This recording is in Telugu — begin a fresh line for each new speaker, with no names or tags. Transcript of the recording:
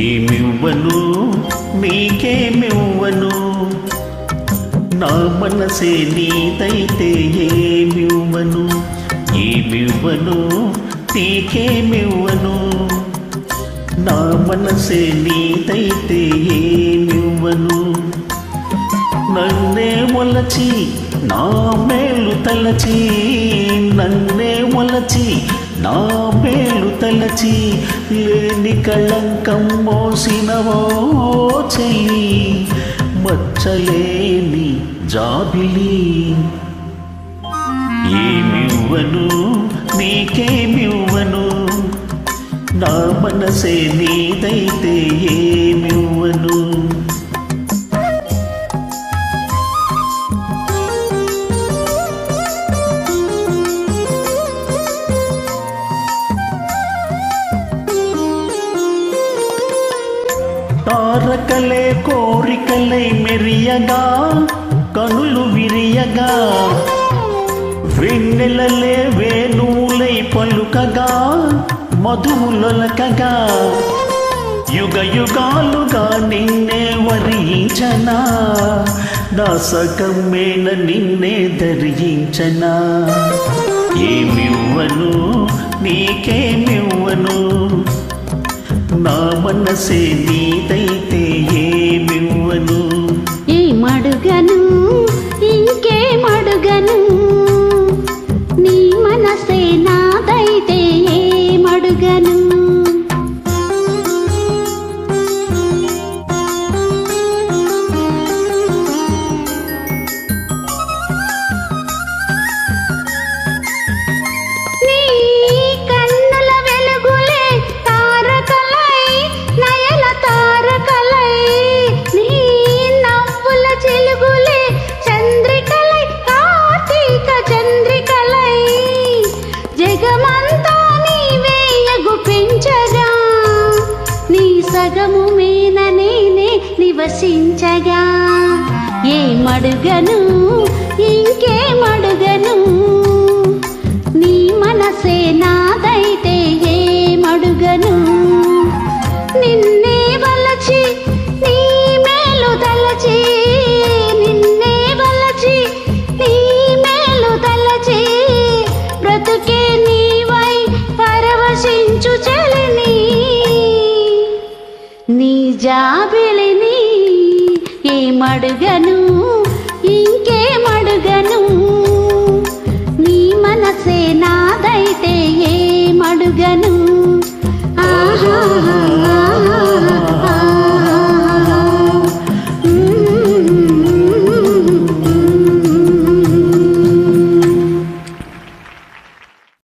ఏమివ్వను నీకేమివ్వను? నా మనసే నీదైతే ఏమివ్వను? ఏమివ్వను? నీకేమివ్వను? నా మనసే నీదైతే ఏమివ్వను? నన్నే ఒలచి నా మేలు తలచి నన్నే ఒలచి నా మేలు తలచి లేని కళంకం మోసినవో చెయ్యి మచ్చలేని జాబిలి. ఏమివ్వను నీకేమివ్వను? నా మనసే నీదైతే ఏమివ్వను? కోరికలే కోరికలై మెరియగా కనులు విరియగా. వెన్నెలలే వేణువులై పలుకగా మధువులొలకగా యుగ యుగాలుగా నిన్నే వరించనా నా నిన్నే ధరించనా. ఏమివ్వను నీకేమివ్వను నా మనసే
నీ నివసించగా ఏమడుగను ఇంకేమడుగను నీ మనసే నాదైతే ఏమడుగను నిన్నే వలచి నీ మేలు తలచి నిన్నే వలచి నీ మేలు తలచి బ్రతుకే నీవై పరవశించు చలిని నీ మడుగను ఇంకే మడుగను. నీ మనసే నాదైతే ఏ మడుగను? ఆహా